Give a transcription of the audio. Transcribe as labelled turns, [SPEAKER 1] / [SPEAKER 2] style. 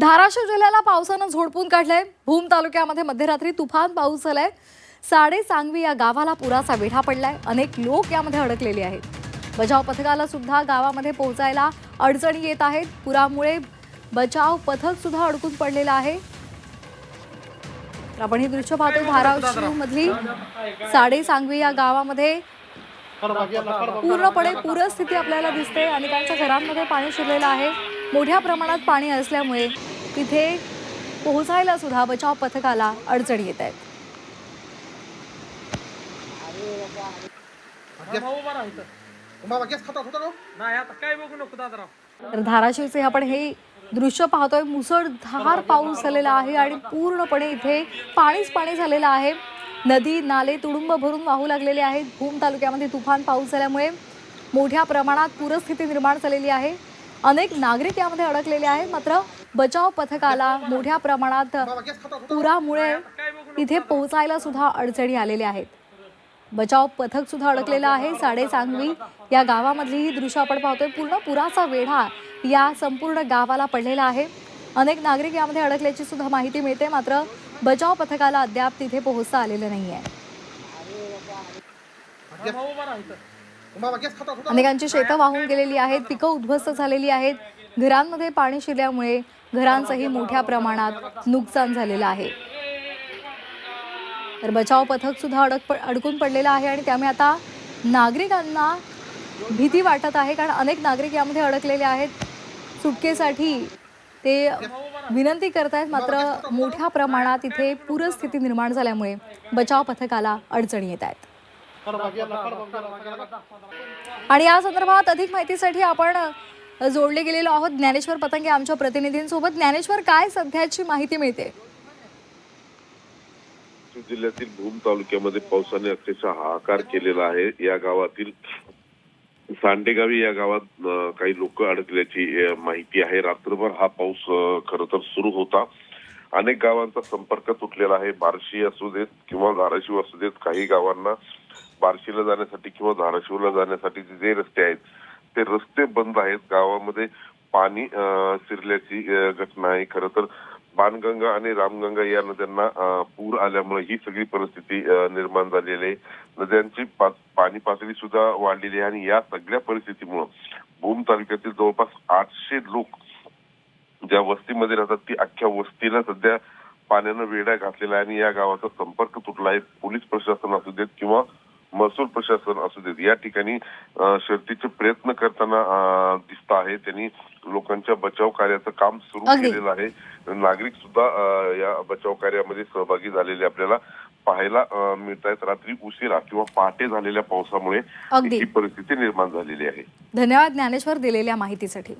[SPEAKER 1] धाराशिव जिल्ह्याला पावसानं झोडपून काढलंय. भूम तालुक्यामध्ये मध्यरात्री तुफान पाऊस झालाय. साडे सांगवी या गावाला पुराचा वेढा पडलाय. अनेक लोक यामध्ये अडकलेले आहेत. बचाव पथकाला सुद्धा गावामध्ये पोहोचायला अडचणी येत आहेत. पुरामुळे बचाव पथक सुद्धा अडकून पडलेलं आहे. आपण ही दृश्य पाहतो. धाराशिव मधली साडे सांगवी या गावामध्ये पूर्णपणे पूरस्थिती आपल्याला दिसते. अनेकांच्या घरांमध्ये पाणी शिरलेलं आहे. मोठ्या प्रमाणात पाणी असल्यामुळे तिथे पोहोचायला सुद्धा बचाव पथकाला अडचणी येत आहेत. तर धाराशिवचे आपण हे दृश्य पाहतोय मुसळधार पाऊस झालेला आहे आणि पूर्णपणे इथे पाणीच पाणी झालेलं आहे. नदी नाले तुडुंब भरून वाहू लागलेले आहेत. भूम तालुक्यामध्ये तुफान पाऊस झाल्यामुळे मोठ्या प्रमाणात पूरस्थिती निर्माण झालेली आहे. अनेक नागरिक यामध्ये अडकलेले आहेत. मात्र बचाव पथकाला मोठ्या प्रमाणात पुरामुळे इथे पोहोचायला सुद्धा अडचणी आलेल्या आहेत. बचाव पथक सुद्धा अडकलेलं आहे. साडे सांगवी या गावामधली ही दृश्य आपण पाहतोय. पूर्ण पुराचा वेढा या संपूर्ण गावाला पडलेला आहे. अनेक नागरिक यामध्ये अडकल्याची सुद्धा माहिती मिळते. मात्र बचाव पथकाला अद्याप तिथे पोहोचता आलेलं नाही आहे अनेकांची शेतं वाहून गेलेली आहेत पिकं उद्ध्वस्त झालेली आहेत. घरांमध्ये पाणी शिरल्यामुळे घरांचंही मोठ्या प्रमाणात नुकसान झालेलं आहे. तर बचाव पथक सुद्धा अडक अडकून पडलेलं आहे आणि त्यामुळे आता नागरिकांना भीती वाटत आहे कारण अनेक नागरिक यामध्ये अडकलेले आहेत. सुटकेसाठी ते विनंती करत आहेत मात्र मोठ्या प्रमाणात इथे पूरस्थिती निर्माण झाल्यामुळे बचाव पथकाला अडचणी येत आहेत आणि या संदर्भात अधिक माहितीसाठी आपण जोडले गेलेलो आहोत. ज्ञानेश्वर पतंगे आमच्या प्रतिनिधींसोबत. ज्ञानेश्वर काय सध्याची माहिती मिळते?
[SPEAKER 2] जिल्ह्यातील भूम तालुक्यामध्ये पावसाने अक्षरशः हाहाकार केलेला आहे. या गावातील सांडेगावी या गावात काही लोक अडकल्याची माहिती आहे. रात्रभर हा पाऊस खर तर सुरू होता. अनेक गावांचा संपर्क तुटलेला आहे. बार्शी असू देत किंवा धाराशिव असू देत काही गावांना बार्शीला जाण्यासाठी किंवा धाराशिवला जाण्यासाठी जे रस्ते आहेत ते रस्ते बंद आहेत. गावामध्ये पाणी शिरल्याची घटना आहे. खरं तर बाणगंगा आणि रामगंगा या नद्यांना पूर आल्यामुळे ही सगळी परिस्थिती निर्माण झालेली आहे. नद्यांची पाणी पातळी सुद्धा वाढलेली आहे आणि या सगळ्या परिस्थितीमुळं भूम तालुक्यातील जवळपास आठशे लोक ज्या वस्तीमध्ये राहतात ती अख्ख्या वस्तीला सध्या पाण्यानं वेढा घातलेला आहे आणि या गावाचा संपर्क तुटला आहे पोलीस प्रशासन असू देत किंवा महसूल प्रशासन असू देत या ठिकाणी अं, शर्थीचे प्रयत्न करताना दिसत आहे. त्यांनी लोकांच्या बचाव कार्याचं काम सुरू. केलेलं आहे. नागरिक सुद्धा या बचाव कार्यामध्ये सहभागी झालेले आपल्याला पाहायला मिळत आहेत रात्री उशिरा किंवा पहाटे झालेल्या पावसामुळे. ही परिस्थिती निर्माण झालेली आहे.
[SPEAKER 1] धन्यवाद ज्ञानेश्वर दिलेल्या माहितीसाठी.